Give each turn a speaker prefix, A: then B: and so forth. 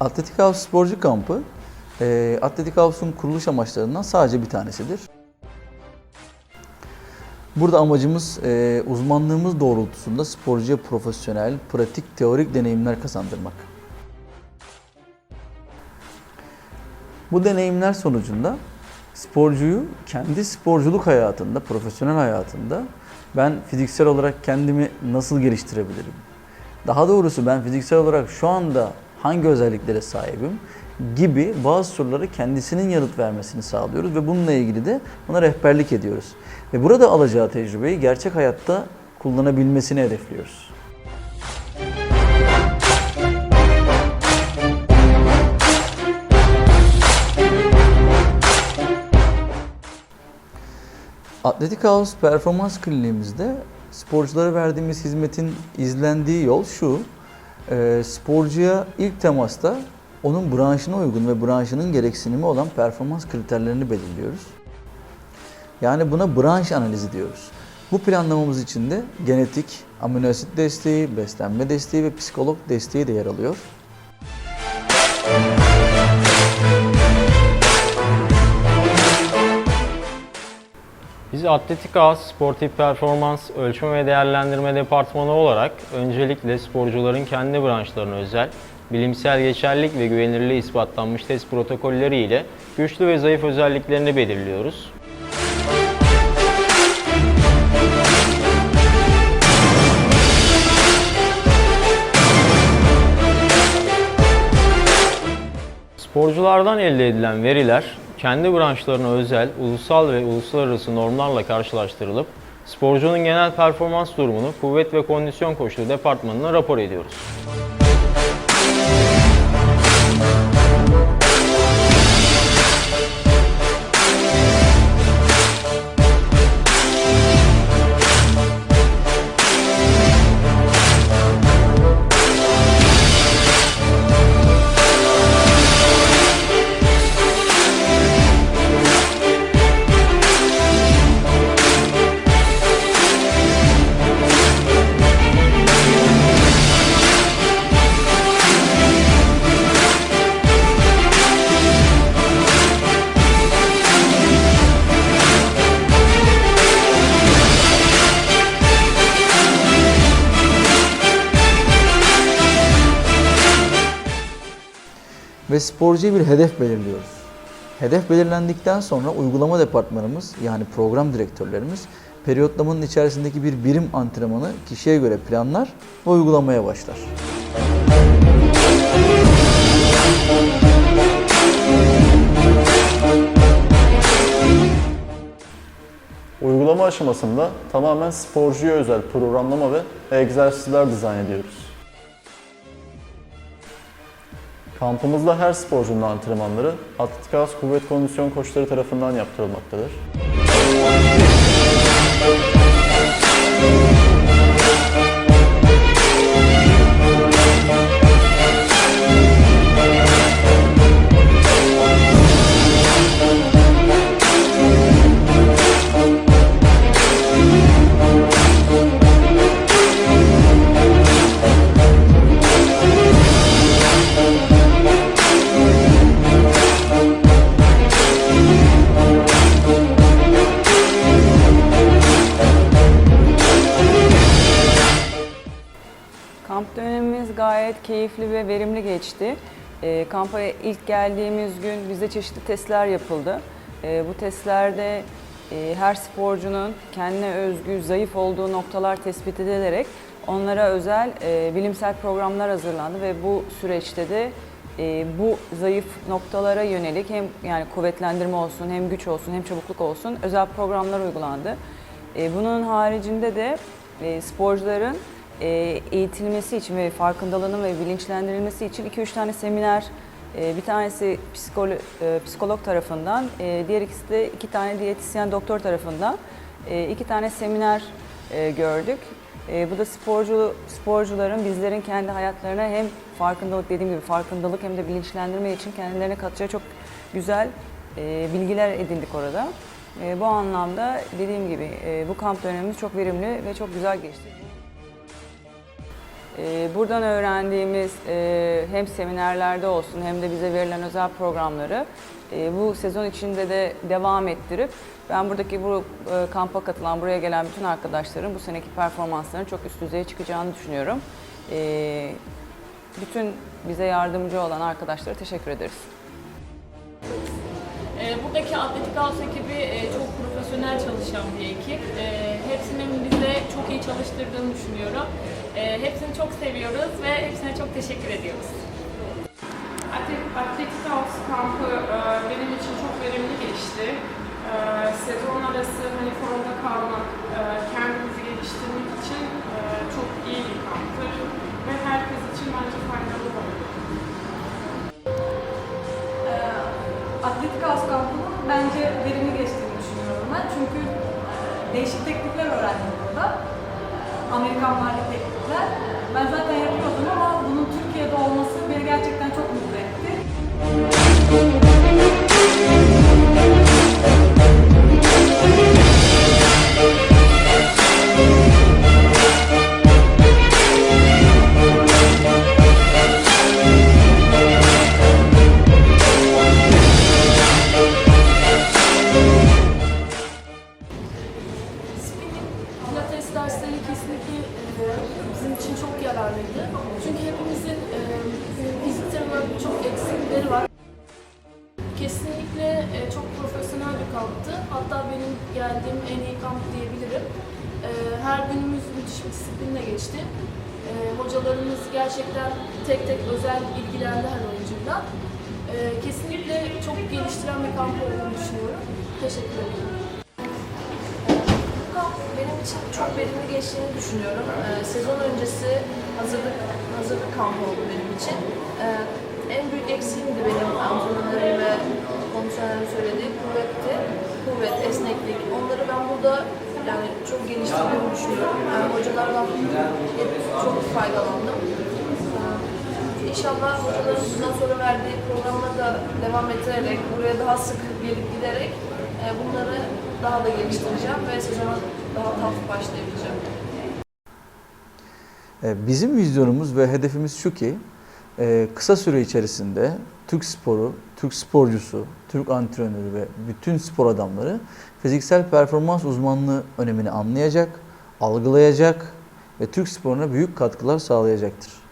A: Atletik House Sporcu Kampı, e, Atletik House'un kuruluş amaçlarından sadece bir tanesidir. Burada amacımız e, uzmanlığımız doğrultusunda sporcuya profesyonel, pratik, teorik deneyimler kazandırmak. Bu deneyimler sonucunda sporcuyu kendi sporculuk hayatında, profesyonel hayatında ben fiziksel olarak kendimi nasıl geliştirebilirim? Daha doğrusu ben fiziksel olarak şu anda hangi özelliklere sahibim gibi bazı soruları kendisinin yanıt vermesini sağlıyoruz ve bununla ilgili de ona rehberlik ediyoruz. Ve burada alacağı tecrübeyi gerçek hayatta kullanabilmesini hedefliyoruz. Atletik House Performans Kliniğimizde sporculara verdiğimiz hizmetin izlendiği yol şu. E, sporcuya ilk temasta onun branşına uygun ve branşının gereksinimi olan performans kriterlerini belirliyoruz. Yani buna branş analizi diyoruz. Bu planlamamız içinde genetik, amino asit desteği, beslenme desteği ve psikolog desteği de yer alıyor.
B: Biz Atletik Ağız Sportif Performans Ölçme ve Değerlendirme Departmanı olarak öncelikle sporcuların kendi branşlarına özel, bilimsel geçerlilik ve güvenilirliği ispatlanmış test protokolleri ile güçlü ve zayıf özelliklerini belirliyoruz. Sporculardan elde edilen veriler kendi branşlarına özel ulusal ve uluslararası normlarla karşılaştırılıp sporcunun genel performans durumunu kuvvet ve kondisyon koçluğu departmanına rapor ediyoruz.
A: Ve sporcuya bir hedef belirliyoruz. Hedef belirlendikten sonra uygulama departmanımız yani program direktörlerimiz periyotlamanın içerisindeki bir birim antrenmanı kişiye göre planlar ve uygulamaya başlar.
C: Uygulama aşamasında tamamen sporcuya özel programlama ve egzersizler dizayn ediyoruz. Kampımızda her sporcunun antrenmanları Atletik House Kuvvet Kondisyon Koçları tarafından yaptırılmaktadır.
D: Kamp gayet keyifli ve verimli geçti. E, kampa ilk geldiğimiz gün bize çeşitli testler yapıldı. E, bu testlerde e, her sporcunun kendine özgü zayıf olduğu noktalar tespit edilerek onlara özel e, bilimsel programlar hazırlandı ve bu süreçte de e, bu zayıf noktalara yönelik hem yani kuvvetlendirme olsun hem güç olsun hem çabukluk olsun özel programlar uygulandı. E, bunun haricinde de e, sporcuların e, eğitilmesi için ve farkındalığının ve bilinçlendirilmesi için 2-3 tane seminer, e, bir tanesi e, psikolog tarafından, diğer ikisi de iki tane diyetisyen doktor tarafından iki tane seminer gördük. Bu da sporcu sporcuların bizlerin kendi hayatlarına hem farkındalık dediğim gibi farkındalık hem de bilinçlendirme için kendilerine katacağı çok güzel bilgiler edindik orada. Bu anlamda dediğim gibi bu kamp dönemimiz çok verimli ve çok güzel geçti. E, buradan öğrendiğimiz e, hem seminerlerde olsun hem de bize verilen özel programları e, bu sezon içinde de devam ettirip ben buradaki bu e, kampa katılan, buraya gelen bütün arkadaşların bu seneki performanslarının çok üst düzeye çıkacağını düşünüyorum. Bütün bize yardımcı olan arkadaşlara teşekkür ederiz.
E: Ee, Buradaki Atletik House ekibi çok profesyonel çalışan bir ekip. Ee, Hepsinin bize çok iyi çalıştırdığını düşünüyorum. Ee, Hepsini çok seviyoruz ve hepsine çok teşekkür ediyoruz.
F: Atlet- Atletik House kampı e, benim için çok verimli geçti. E, Sezon arası hani formda kalmak, e, kendimizi geliştirmek için çok iyi bir kamptı ve herkes için bence faydalı oldu.
G: Atletik House kampının bence verimli geçtiğini düşünüyorum ben. Çünkü değişik teknikler öğrendim burada. E, Amerikan mali 大家，
H: 晚上好。Kesinlikle e, çok profesyonel bir kamptı. Hatta benim geldiğim en iyi kamp diyebilirim. E, her günümüz müthiş bir disiplinle geçti. E, hocalarımız gerçekten tek tek özel ilgilendi her oyuncuyla. E, kesinlikle çok geliştiren bir kamp olduğunu düşünüyorum. Teşekkür ederim. Bu kamp benim için çok verimli geçtiğini düşünüyorum. Ee, sezon öncesi hazırlık hazırlık kampı oldu benim için. Ee, en büyük eksiğimdi benim antrenörlerim ve komisyonerin söylediği kuvvetti. Kuvvet, esneklik. Onları ben burada yani çok geliştirdiğimi düşünüyorum. Yani hocalardan çok faydalandım. Ee, İnşallah hocaların bundan sonra verdiği programla da devam ettirerek, buraya daha sık gelip giderek e, bunları daha da geliştireceğim ve sezona daha tatlı başlayabileceğim.
A: E, Bizim vizyonumuz ve hedefimiz şu ki e, kısa süre içerisinde Türk sporu, Türk sporcusu, Türk antrenörü ve bütün spor adamları fiziksel performans uzmanlığı önemini anlayacak, algılayacak ve Türk sporuna büyük katkılar sağlayacaktır.